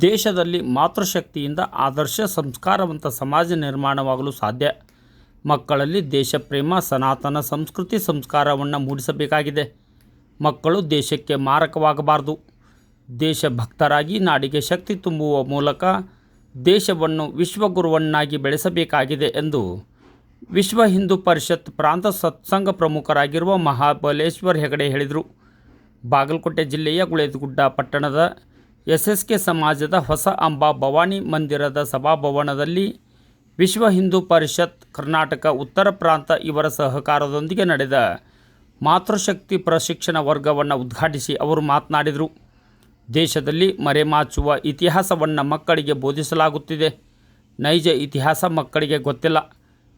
ದೇಶದಲ್ಲಿ ಮಾತೃಶಕ್ತಿಯಿಂದ ಆದರ್ಶ ಸಂಸ್ಕಾರವಂತ ಸಮಾಜ ನಿರ್ಮಾಣವಾಗಲು ಸಾಧ್ಯ. ಮಕ್ಕಳಲ್ಲಿ ದೇಶಪ್ರೇಮ, ಸನಾತನ ಸಂಸ್ಕೃತಿ ಸಂಸ್ಕಾರವನ್ನು ಮೂಡಿಸಬೇಕಾಗಿದೆ. ಮಕ್ಕಳು ದೇಶಕ್ಕೆ ಮಾರಕವಾಗಬಾರದು. ದೇಶಭಕ್ತರಾಗಿ ನಾಡಿಗೆ ಶಕ್ತಿ ತುಂಬುವ ಮೂಲಕ ದೇಶವನ್ನು ವಿಶ್ವಗುರುವನ್ನಾಗಿ ಬೆಳೆಸಬೇಕಾಗಿದೆ ಎಂದು ವಿಶ್ವ ಹಿಂದೂ ಪರಿಷತ್ ಪ್ರಾಂತ ಸತ್ಸಂಗ ಪ್ರಮುಖರಾಗಿರುವ ಮಹಾಬಲೇಶ್ವರ್ ಹೆಗಡೆ ಹೇಳಿದರು. ಬಾಗಲಕೋಟೆ ಜಿಲ್ಲೆಯ ಗುಳೇದಗುಡ್ಡ ಪಟ್ಟಣದ ಎಸ್ ಎಸ್ ಕೆ ಸಮಾಜದ ಹೊಸ ಅಂಬಾ ಭವಾನಿ ಮಂದಿರದ ಸಭಾಭವನದಲ್ಲಿ ವಿಶ್ವ ಹಿಂದೂ ಪರಿಷತ್, ಕರ್ನಾಟಕ ಉತ್ತರ ಪ್ರಾಂತ ಇವರ ಸಹಕಾರದೊಂದಿಗೆ ನಡೆದ ಮಾತೃಶಕ್ತಿ ಪ್ರಶಿಕ್ಷಣ ವರ್ಗವನ್ನು ಉದ್ಘಾಟಿಸಿ ಅವರು ಮಾತನಾಡಿದರು. ದೇಶದಲ್ಲಿ ಮರೆಮಾಚುವ ಇತಿಹಾಸವನ್ನು ಮಕ್ಕಳಿಗೆ ಬೋಧಿಸಲಾಗುತ್ತಿದೆ. ನೈಜ ಇತಿಹಾಸ ಮಕ್ಕಳಿಗೆ ಗೊತ್ತಿಲ್ಲ.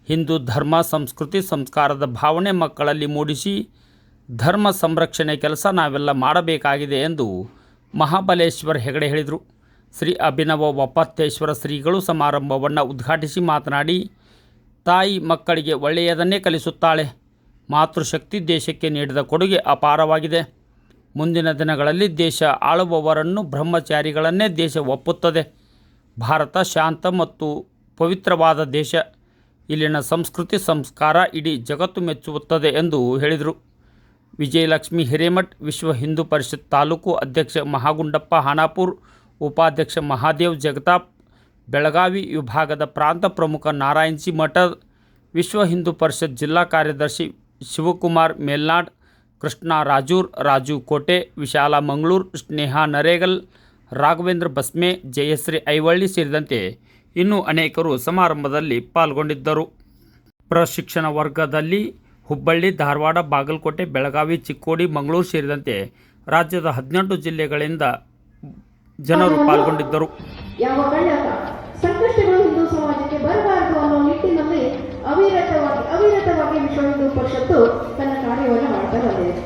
ಹಿಂದೂ ಧರ್ಮ, ಸಂಸ್ಕೃತಿ, ಸಂಸ್ಕಾರದ ಭಾವನೆ ಮಕ್ಕಳಲ್ಲಿ ಮೂಡಿಸಿ ಧರ್ಮ ಸಂರಕ್ಷಣೆ ಕೆಲಸ ನಾವೆಲ್ಲ ಮಾಡಬೇಕಾಗಿದೆ ಎಂದು ಮಹಾಬಲೇಶ್ವರ್ ಹೆಗಡೆ ಹೇಳಿದರು. ಶ್ರೀ ಅಭಿನವ ಒಪ್ಪತ್ತೇಶ್ವರ ಶ್ರೀಗಳು ಸಮಾರಂಭವನ್ನು ಉದ್ಘಾಟಿಸಿ ಮಾತನಾಡಿ, ತಾಯಿ ಮಕ್ಕಳಿಗೆ ಒಳ್ಳೆಯದನ್ನೇ ಕಲಿಸುತ್ತಾಳೆ. ಮಾತೃಶಕ್ತಿ ದೇಶಕ್ಕೆ ನೀಡಿದ ಕೊಡುಗೆ ಅಪಾರವಾಗಿದೆ. ಮುಂದಿನ ದಿನಗಳಲ್ಲಿ ದೇಶ ಆಳುವವರನ್ನು ಬ್ರಹ್ಮಚಾರಿಗಳನ್ನೇ ದೇಶ ಒಪ್ಪುತ್ತದೆ. ಭಾರತ ಶಾಂತ ಮತ್ತು ಪವಿತ್ರವಾದ ದೇಶ. ಇಲ್ಲಿನ ಸಂಸ್ಕೃತಿ, ಸಂಸ್ಕಾರ ಇಡೀ ಜಗತ್ತು ಮೆಚ್ಚುತ್ತದೆ ಎಂದು ಹೇಳಿದರು. ವಿಜಯಲಕ್ಷ್ಮಿ ಹಿರೇಮಠ್ ವಿಶ್ವ ಹಿಂದೂ ಪರಿಷತ್ ತಾಲೂಕು ಅಧ್ಯಕ್ಷ ಮಹಾಗುಂಡಪ್ಪ ಹಾನಾಪುರ್, ಉಪಾಧ್ಯಕ್ಷ ಮಹಾದೇವ್ ಜಗತಾಪ್, ಬೆಳಗಾವಿ ವಿಭಾಗದ ಪ್ರಾಂತ ಪ್ರಮುಖ ನಾರಾಯಣಸಿ ಮಠದ್ ಮಠ ವಿಶ್ವ ಹಿಂದೂ ಪರಿಷತ್ ಜಿಲ್ಲಾ ಕಾರ್ಯದರ್ಶಿ ಶಿವಕುಮಾರ್ ಮೇಲ್ನಾಡ್, ಕೃಷ್ಣ ರಾಜೂರ್, ರಾಜು ಕೋಟೆ, ವಿಶಾಲ ಮಂಗಳೂರು, ಸ್ನೇಹಾ ನರೇಗಲ್, ರಾಘವೇಂದ್ರ ಬಸ್ಮೆ ಜಯಶ್ರೀ ಐವಳ್ಳಿ ಸೇರಿದಂತೆ ಇನ್ನೂ ಅನೇಕರು ಸಮಾರಂಭದಲ್ಲಿ ಪಾಲ್ಗೊಂಡಿದ್ದರು. ಪ್ರಶಿಕ್ಷಣ ವರ್ಗದಲ್ಲಿ ಹುಬ್ಬಳ್ಳಿ ಧಾರವಾಡ ಬಾಗಲಕೋಟೆ ಬೆಳಗಾವಿ ಚಿಕ್ಕೋಡಿ ಮಂಗಳೂರು ಸೇರಿದಂತೆ ರಾಜ್ಯದ ಹದಿನೆಂಟು ಜಿಲ್ಲೆಗಳಿಂದ ಜನರು ಪಾಲ್ಗೊಂಡಿದ್ದರು. ಯಾವ ಕಳ್ಳಕ ಸಂಕಷ್ಟಗಳು ಹಿಂದೂ ಸಮಾಜಕ್ಕೆ ಬರಬಾರದು ಅನ್ನೋ ನಿಟ್ಟಿನಲ್ಲಿ ಅವಿರತವಾಗಿ ಅವಿರತವಾಗಿ ವಿಶ್ವ ಹಿಂದೂ ಪರಿಷತ್ತು ತನ್ನ ಕಾರ್ಯವನ್ನು ಮಾಡ್ತಾ ಬಂದಿದೆ.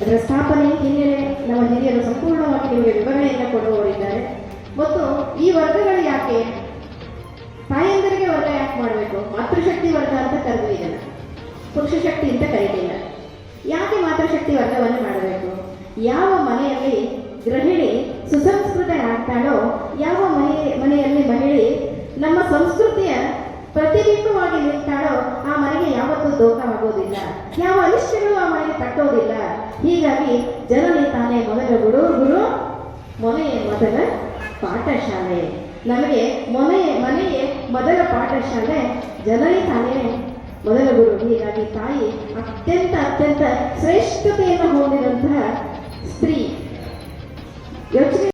ಅದರ ಸ್ಥಾಪನೆ ಹಿನ್ನೆಲೆ ನಮ್ಮ ಹಿರಿಯರು ಸಂಪೂರ್ಣವಾಗಿ ನಿಮಗೆ ವಿವರಣೆಯನ್ನು ಕೊಡುವವರಿದ್ದಾರೆ. ಮತ್ತು ಈ ವರ್ಗಗಳು ಯಾಕೆ? ತಾಯಂದರಿಗೆ ವರ್ಗ ಯಾಕೆ ಮಾಡಬೇಕು? ಮಾತೃಶಕ್ತಿ ವರ್ಗ ಅಂತ ಕರೆದಿದ್ದಾರೆ ಪುರುಷ ಶಕ್ತಿ ಅಂತ ಕರೀಲಿಲ್ಲ ಯಾಕೆ ಮಾತೃಶಕ್ತಿ ವರ್ಗವನ್ನು ಮಾಡಬೇಕು? ಯಾವ ಮನೆಯಲ್ಲಿ ಗೃಹಿಣಿ ಸುಸಂಸ್ಕೃತರಾಗ್ತಾಳೋ ಯಾವ ಮನೆ, ಮನೆಯಲ್ಲಿ ಮಹಿಳೆ ನಮ್ಮ ಸಂಸ್ಕೃತಿಯ ಪ್ರತಿಬಿಂಬವಾಗಿ ನಿಲ್ತಾಳೋ ಆ ಮನೆಗೆ ಯಾವತ್ತೂ ದೋಖ ಆಗೋದಿಲ್ಲ. ಯಾವ ಅನಿಷ್ಟಗಳು ಆ ಮನೆಗೆ ತಟ್ಟೋದಿಲ್ಲ. ಹೀಗಾಗಿ ಜನನಿ ತಾನೇ ಮೊದಲ ಗುರು ಗುರು ಮೊನೆಯ ಮೊದಲ ಪಾಠಶಾಲೆ. ನಮಗೆ ಮೊನೆಯ ಮನೆಯೇ ಮೊದಲ ಪಾಠಶಾಲೆ ಜನನಿ ತಾನೇ ಮೊದಲ ಗುರು ಹೀಗಾಗಿ ತಾಯಿ ಅತ್ಯಂತ ಅತ್ಯಂತ ಶ್ರೇಷ್ಠತೆಯನ್ನು ಹೊಂದಿದಂತಹ ಸ್ತ್ರೀ. ಯೋಚನೆ